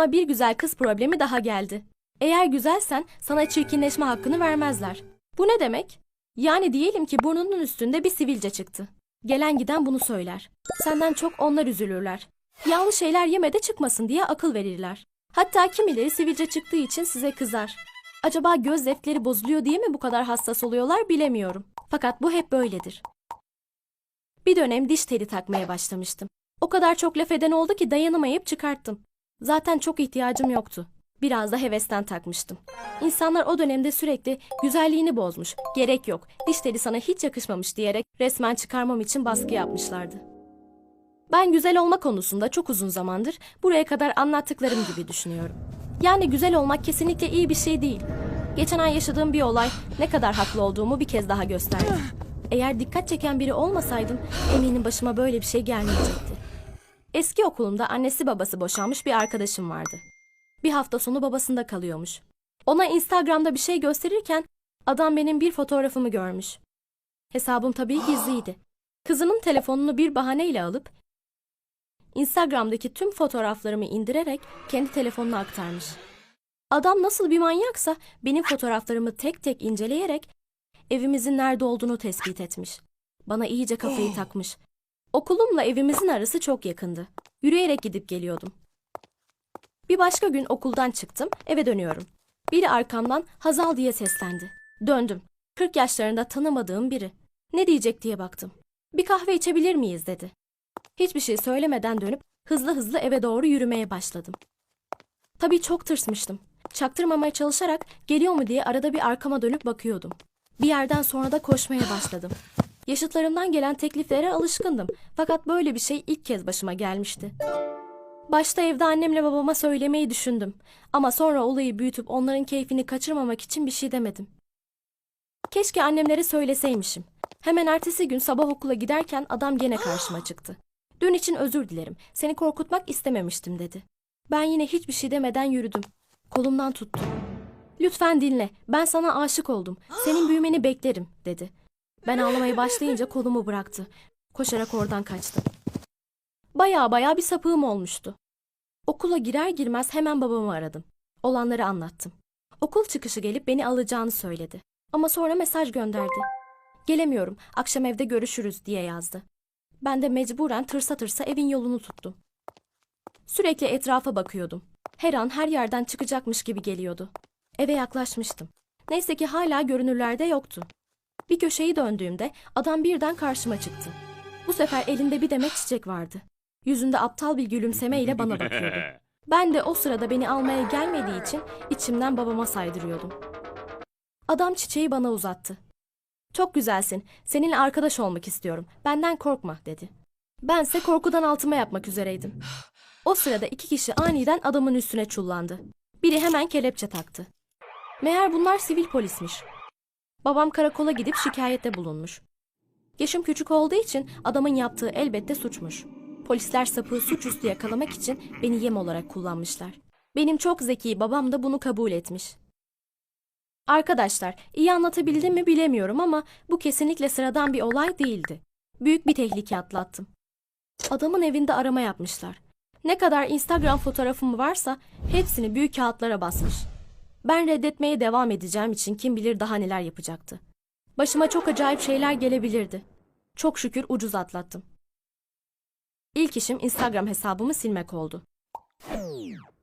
Aklıma bir güzel kız problemi daha geldi. Eğer güzelsen sana çirkinleşme hakkını vermezler. Bu ne demek? Yani diyelim ki burnunun üstünde bir sivilce çıktı. Gelen giden bunu söyler. Senden çok onlar üzülürler. Yanlış şeyler yeme de çıkmasın diye akıl verirler. Hatta kimileri sivilce çıktığı için size kızar. Acaba göz zevkleri bozuluyor diye mi bu kadar hassas oluyorlar bilemiyorum. Fakat bu hep böyledir. Bir dönem diş teli takmaya başlamıştım. O kadar çok laf eden oldu ki dayanamayıp çıkarttım. Zaten çok ihtiyacım yoktu. Biraz da hevesten takmıştım. İnsanlar o dönemde sürekli güzelliğini bozmuş, gerek yok, diş teli sana hiç yakışmamış diyerek resmen çıkarmam için baskı yapmışlardı. Ben güzel olma konusunda çok uzun zamandır buraya kadar anlattıklarım gibi düşünüyorum. Yani güzel olmak kesinlikle iyi bir şey değil. Geçen ay yaşadığım bir olay ne kadar haklı olduğumu bir kez daha gösterdi. Eğer dikkat çeken biri olmasaydım eminim başıma böyle bir şey gelmeyecekti. Eski okulumda annesi babası boşanmış bir arkadaşım vardı. Bir hafta sonu babasında kalıyormuş. Ona Instagram'da bir şey gösterirken adam benim bir fotoğrafımı görmüş. Hesabım tabii gizliydi. Kızının telefonunu bir bahaneyle alıp Instagram'daki tüm fotoğraflarımı indirerek kendi telefonuna aktarmış. Adam nasıl bir manyaksa benim fotoğraflarımı tek tek inceleyerek evimizin nerede olduğunu tespit etmiş. Bana iyice kafayı takmış. Okulumla evimizin arası çok yakındı. Yürüyerek gidip geliyordum. Bir başka gün okuldan çıktım, eve dönüyorum. Biri arkamdan Hazal diye seslendi. Döndüm. 40 yaşlarında tanımadığım biri. Ne diyecek diye baktım. Bir kahve içebilir miyiz dedi. Hiçbir şey söylemeden dönüp hızlı hızlı eve doğru yürümeye başladım. Tabii çok tırsmıştım. Çaktırmamaya çalışarak geliyor mu diye arada bir arkama dönüp bakıyordum. Bir yerden sonra da koşmaya başladım. Yaşıtlarımdan gelen tekliflere alışkındım. Fakat böyle bir şey ilk kez başıma gelmişti. Başta evde annemle babama söylemeyi düşündüm. Ama sonra olayı büyütüp onların keyfini kaçırmamak için bir şey demedim. Keşke annemlere söyleseymişim. Hemen ertesi gün sabah okula giderken adam gene karşıma çıktı. Dün için özür dilerim. Seni korkutmak istememiştim dedi. Ben yine hiçbir şey demeden yürüdüm. Kolumdan tuttu. Lütfen dinle. Ben sana aşık oldum. Senin büyümeni beklerim dedi. Ben ağlamaya başlayınca kolumu bıraktı. Koşarak oradan kaçtım. Baya baya bir sapığım olmuştu. Okula girer girmez hemen babamı aradım. Olanları anlattım. Okul çıkışı gelip beni alacağını söyledi. Ama sonra mesaj gönderdi. Gelemiyorum, akşam evde görüşürüz diye yazdı. Ben de mecburen tırsa tırsa evin yolunu tuttum. Sürekli etrafa bakıyordum. Her an her yerden çıkacakmış gibi geliyordu. Eve yaklaşmıştım. Neyse ki hala görünürlerde yoktu. Bir köşeyi döndüğümde adam birden karşıma çıktı. Bu sefer elinde bir demet çiçek vardı. Yüzünde aptal bir gülümsemeyle bana bakıyordu. Ben de o sırada beni almaya gelmediği için içimden babama saydırıyordum. Adam çiçeği bana uzattı. Çok güzelsin. Seninle arkadaş olmak istiyorum. Benden korkma dedi. Bense korkudan altıma yapmak üzereydim. O sırada iki kişi aniden adamın üstüne çullandı. Biri hemen kelepçe taktı. Meğer bunlar sivil polismiş. Babam karakola gidip şikayette bulunmuş. Yaşım küçük olduğu için adamın yaptığı elbette suçmuş. Polisler sapığı suçüstü yakalamak için beni yem olarak kullanmışlar. Benim çok zeki babam da bunu kabul etmiş. Arkadaşlar, iyi anlatabildim mi bilemiyorum ama bu kesinlikle sıradan bir olay değildi. Büyük bir tehlike atlattım. Adamın evinde arama yapmışlar. Ne kadar Instagram fotoğrafım varsa hepsini büyük kağıtlara basmış. Ben reddetmeye devam edeceğim için kim bilir daha neler yapacaktı. Başıma çok acayip şeyler gelebilirdi. Çok şükür ucuz atlattım. İlk işim Instagram hesabımı silmek oldu.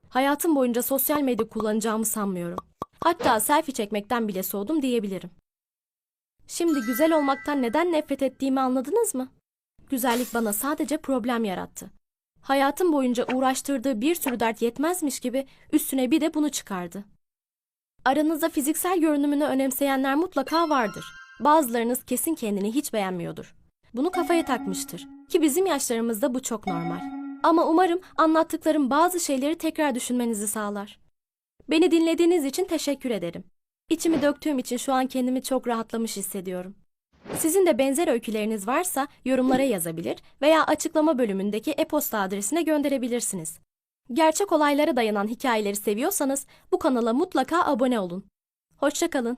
Hayatım boyunca sosyal medya kullanacağımı sanmıyorum. Hatta selfie çekmekten bile soğudum diyebilirim. Şimdi güzel olmaktan neden nefret ettiğimi anladınız mı? Güzellik bana sadece problem yarattı. Hayatım boyunca uğraştırdığı bir sürü dert yetmezmiş gibi üstüne bir de bunu çıkardı. Aranızda fiziksel görünümünü önemseyenler mutlaka vardır. Bazılarınız kesin kendini hiç beğenmiyordur. Bunu kafaya takmıştır. Ki bizim yaşlarımızda bu çok normal. Ama umarım anlattıklarım bazı şeyleri tekrar düşünmenizi sağlar. Beni dinlediğiniz için teşekkür ederim. İçimi döktüğüm için şu an kendimi çok rahatlamış hissediyorum. Sizin de benzer öyküleriniz varsa yorumlara yazabilir veya açıklama bölümündeki e-posta adresine gönderebilirsiniz. Gerçek olaylara dayanan hikayeleri seviyorsanız bu kanala mutlaka abone olun. Hoşçakalın.